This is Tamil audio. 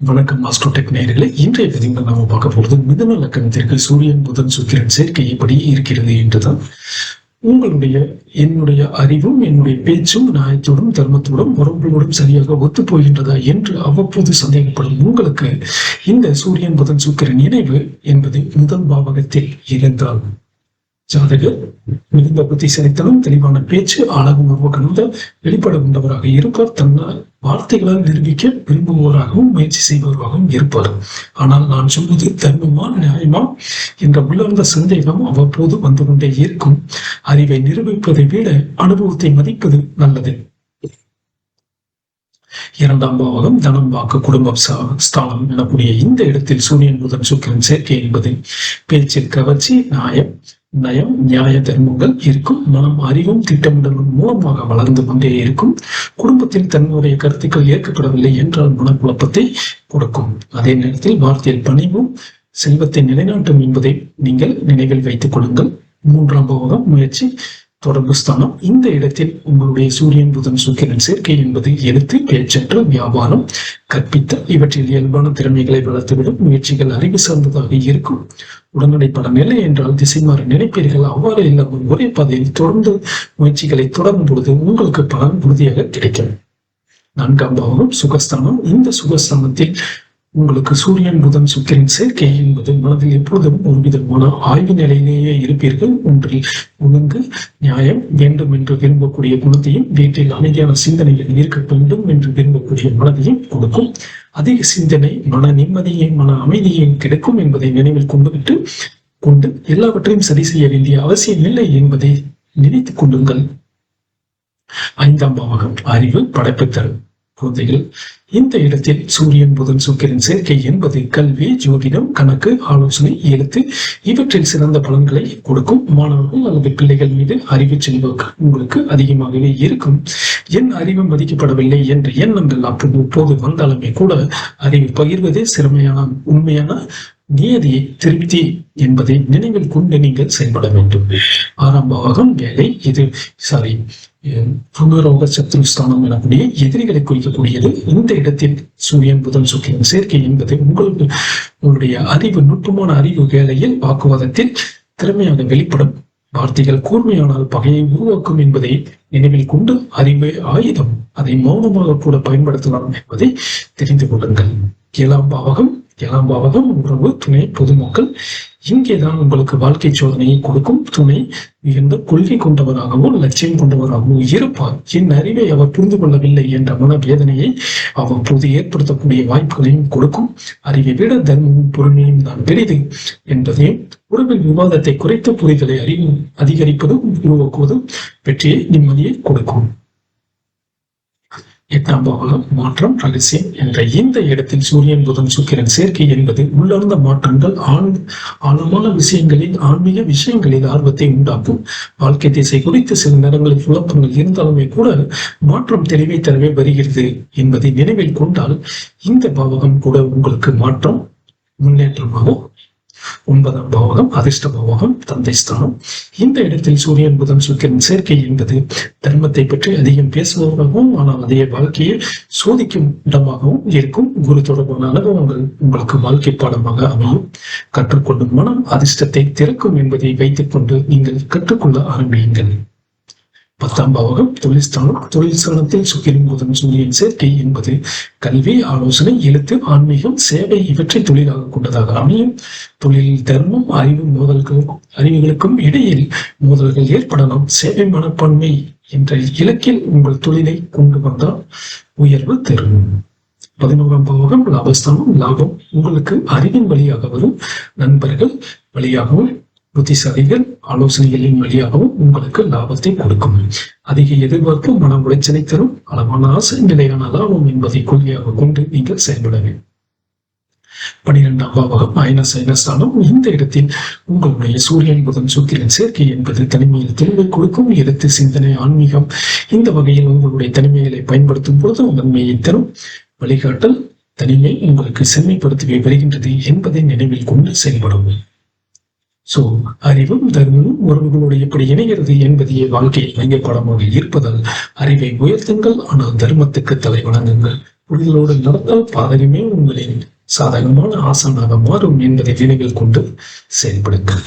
வணக்கம் மாஸ்டோடெக் நேர்களை இன்றைய விதிகள் நாம பார்க்க போறது மிதன லக்கணத்திற்கு சூரியன் புதன் சுக்கிரன் சேர்க்கை எப்படி இருக்கிறது என்றுதான். உங்களுடைய என்னுடைய அறிவும் என்னுடைய பேச்சும் நியாயத்தோடும் தர்மத்தோடும் உறவுகளோடும் சரியாக ஒத்து போகின்றதா என்று அவ்வப்போது சந்தேகப்படும் உங்களுக்கு இந்த சூரியன் புதன் சுக்கிரன் இணைவு என்பது முதல் பாவகத்தில் இருந்தால் ஜாதகர் மிகுந்த புத்திசாலித்தனம் தெளிவான பேச்சு அழகும் உணர்வு வெளிப்பட கொண்டவராக இருப்பார். தன்னால் வார்த்தைகளால் நிரூபிக்க விரும்புவோராகவும் முயற்சி செய்பவராகவும் இருப்பார். ஆனால் நான் சொல்வது தர்மமா நியாயமா என்ற உள்ளார்ந்த சந்தேகம் அவ்வப்போது வந்து கொண்டே இருக்கும். அறிவை நிரூபிப்பதை விட அனுபவத்தை மதிப்பது நல்லது. இரண்டாம் பாவகம் தனம் வாக்கு குடும்பம் ஸ்தானம் எனக்கூடிய இந்த இடத்தில் சூரியன் புதன் சுக்கிரன் சேர்க்கை என்பது பேச்சில் கவர்ச்சி நியாயம். நயம் நியாய தர்மங்கள் இருக்கும். மனம் அறிவும் திட்டமிடலும் மூலமாக வளர்ந்து கொண்டே இருக்கும். குடும்பத்தில் தன்னுடைய கருத்துக்கள் ஏற்கப்படவில்லை என்றால் மனக்குழப்பத்தை கொடுக்கும். அதே நேரத்தில் வார்த்தையில் பணிவும் செல்வத்தை நிலைநாட்டும் என்பதை நீங்கள் நினைவில் வைத்துக் கொள்ளுங்கள். மூன்றாம் பாவகம் முயற்சி. தொடர்பு ஸ்தானம் இந்த இடத்தில் உங்களுடைய சூரியன் புதன் சுக்கிரன் சேர்க்கை என்பது எழுத்து பேச்சற்று வியாபாரம் கற்பித்தல் இவற்றில் இயல்பான திறமைகளை வளர்த்துவிடும் முயற்சிகள் அறிவு சார்ந்ததாக இருக்கும். உடனடிப்பட நிலை என்றால் திசை மாற நினைப்பீர்கள். அவ்வாறு இல்லாமல் ஒரே பாதையில் தொடர்ந்து முயற்சிகளை தொடரும் பொழுது உங்களுக்கு பலன் உறுதியாக கிடைக்கும். நான்காம் பாவம் சுகஸ்தானம். இந்த சுகஸ்தானத்தில் உங்களுக்கு சூரியன் புதன் சுக்கிரன் சேர்க்கை என்பது மனதில் எப்பொழுதும் ஒரு விதமான ஆய்வு நிலையிலேயே இருப்பீர்கள். ஒன்றில் ஒழுங்கு நியாயம் வேண்டும் என்று விரும்பக்கூடிய குணத்தையும் வீட்டில் அமைதியான சிந்தனைகள் இருக்க வேண்டும் என்று விரும்பக்கூடிய மனதையும் கொடுக்கும். அதிக சிந்தனை மன நிம்மதியையும் மன அமைதியையும் கிடைக்கும் என்பதை நினைவில் கொண்டுவிட்டு கொண்டு எல்லாவற்றையும் சரி செய்ய வேண்டிய அவசியம் இல்லை என்பதை நினைத்துக் கொள்ளுங்கள். ஐந்தாம் பாவகம் அறிவு படைப்பு தரும். குழந்தைகள். இந்த இடத்தில் சூரியன் புதன் சுக்கிரன் சேர்க்கை என்பது கல்வி ஜோதிடம் கணக்கு ஆலோசனை எழுத்து இவற்றில் சிறந்த பலன்களை கொடுக்கும். மாணவர்கள் அல்லது பிள்ளைகள் மீது அறிவு செல்வாக்கு உங்களுக்கு அதிகமாகவே இருக்கும். என் அறிவு மதிக்கப்படவில்லை என்ற எண்ணங்கள் அப்போது இப்போது வந்தாலுமே கூட அறிவு பகிர்வதே சிறமையான உண்மையான நியதியை திருப்தி என்பதை நினைவில் கொண்டு நீங்கள் செயல்பட வேண்டும். ஆறாம் வேலை இது. சாரி புனரோக சத்ருஸ்தானம் எனக்கூடிய எதிரிகளை குறிக்கக்கூடியது. இந்த இடத்தில் சூரியன் புதன் சுக்கிரன் சேர்க்கை என்பது உங்களுக்கு உங்களுடைய அறிவு நுட்பமான அறிவு வேலையில் வாக்குவாதத்தில் திறமையாக வெளிப்படும். வார்த்தைகள் கூர்மையானால் பகையை உருவாக்கும் என்பதை நினைவில் கொண்டு அறிவு ஆயுதம். அதை மௌனமாக கூட பயன்படுத்தலாம் என்பதை தெரிந்து கொள்ளுங்கள். ஏழாம் பாவகம் ஏழாம் உறவு துணை பொதுமக்கள். இங்கேதான் உங்களுக்கு வாழ்க்கை சோதனையை கொடுக்கும் துணை. மிகுந்த கொள்கை கொண்டவராகவும் லட்சியம் கொண்டவராகவும் இருப்பார். என் அறிவை அவர் புரிந்து கொள்ளவில்லை என்ற மனவேதனையை அவ்வப்போது ஏற்படுத்தக்கூடிய வாய்ப்புகளையும் கொடுக்கும். அறிவை விட தர்மமும் பொறுமையும் தான் பெரிது என்பதையும் உறவில் விவாதத்தை குறைத்த புரிதலை அறிவு அதிகரிப்பதும் உருவாக்குவதும் வெற்றியை நிம்மதியை கொடுக்கும். எட்டாம் பாவகம் மாற்றம் ரகசியம் என்ற இந்த இடத்தில் சூரியன் புதன் சுக்கிரன் சேர்க்கை என்பது உள்ளார்ந்த மாற்றங்கள் ஆழ் ஆழமான விஷயங்களில் ஆன்மீக விஷயங்களில் ஆர்வத்தை உண்டாக்கும். வாழ்க்கை திசை குறித்து சில நேரங்களில் குழப்பங்கள் இருந்தாலுமே கூட மாற்றம் தெளிவை தரவே வருகிறது என்பதை நினைவில் கொண்டால் இந்த பாவகம் கூட உங்களுக்கு மாற்றம் முன்னேற்றமாகும். ஒன்பதாம் பாவகம் அதிர்ஷ்ட பாவகம் தந்தை ஸ்தானம். இந்த இடத்தில் சூரியன் புதன் சுக்கிரன் சேர்க்கை என்பது தர்மத்தை பற்றி அதிகம் பேசுவதாகவும் ஆனால் அதே வாழ்க்கையை சோதிக்கும் இடமாகவும் இருக்கும். குரு தொடர்பான அனுபவங்கள் உங்களுக்கு வாழ்க்கை பாடமாக அமையும். கற்றுக்கொள்ளும் மனம் அதிர்ஷ்டத்தை திறக்கும் என்பதை வைத்துக்கொண்டு நீங்கள் கற்றுக்கொள்ள ஆரம்பியுங்கள். பத்தாம் பாவகம் தொழில்ஸ்தானம் தொழில் ஸ்தானத்தில் சுக்கிரன் புதன் சூரியன் சேர்க்கை என்பது கல்வி ஆலோசனை எழுத்து ஆன்மீகம் சேவை இவற்றை தொழிலாக கொண்டதாக அமையும். தொழில் தர்மம் அறிவு மோதல்களுக்கும் அறிவுகளுக்கும் இடையில் மோதல்கள் ஏற்படலாம். சேவை மனப்பான்மை என்ற இலக்கில் உங்கள் தொழிலை கொண்டு வந்தால் உயர்வு தரும். பதினோராம் பாவகம் லாபஸ்தானம் லாபம் உங்களுக்கு அறிவின் வழியாக வரும். நண்பர்கள் வழியாகவும் புத்திசாலிகள் ஆலோசனைகளின் வழியாகவும் உங்களுக்கு லாபத்தை கொடுக்கும். அதிக எதிர்பார்ப்பு மன உளைச்சலை தரும். அளவான ஆசை நிலையான லாபம் என்பதை கொள்கையாக கொண்டு நீங்கள் செயல்பட வேண்டும். பனிரெண்டாம் பாவகம் மைனஸ் ஐனஸ்தானம் இந்த இடத்தில் உங்களுடைய சூரியன் புதன் சுக்கிரன் சேர்க்கை என்பது தனிமையில் தெளிவை கொடுக்கும். எழுத்து சிந்தனை ஆன்மீகம் இந்த வகையில் உங்களுடைய தனிமைகளை பயன்படுத்தும் பொழுது நன்மையை தரும். வழிகாட்டல் தனிமை உங்களுக்கு செம்மைப்படுத்தி வருகின்றது என்பதை நினைவில் கொண்டு செயல்படும் சோ அறிவும் தர்மமும் உறவுகளோடு எப்படி இணைகிறது என்பதையே வாழ்க்கையில் மையப்படமாக இருப்பதால் அறிவை உயர்த்துங்கள் ஆனால் தர்மத்துக்கு தலை வணங்குங்கள். புரிதலோடு நடந்தால் பாதகமே உங்களின் சாதகமான ஆசனாக மாறும் என்பதை நினைவில் கொண்டு செயல்படுங்கள்.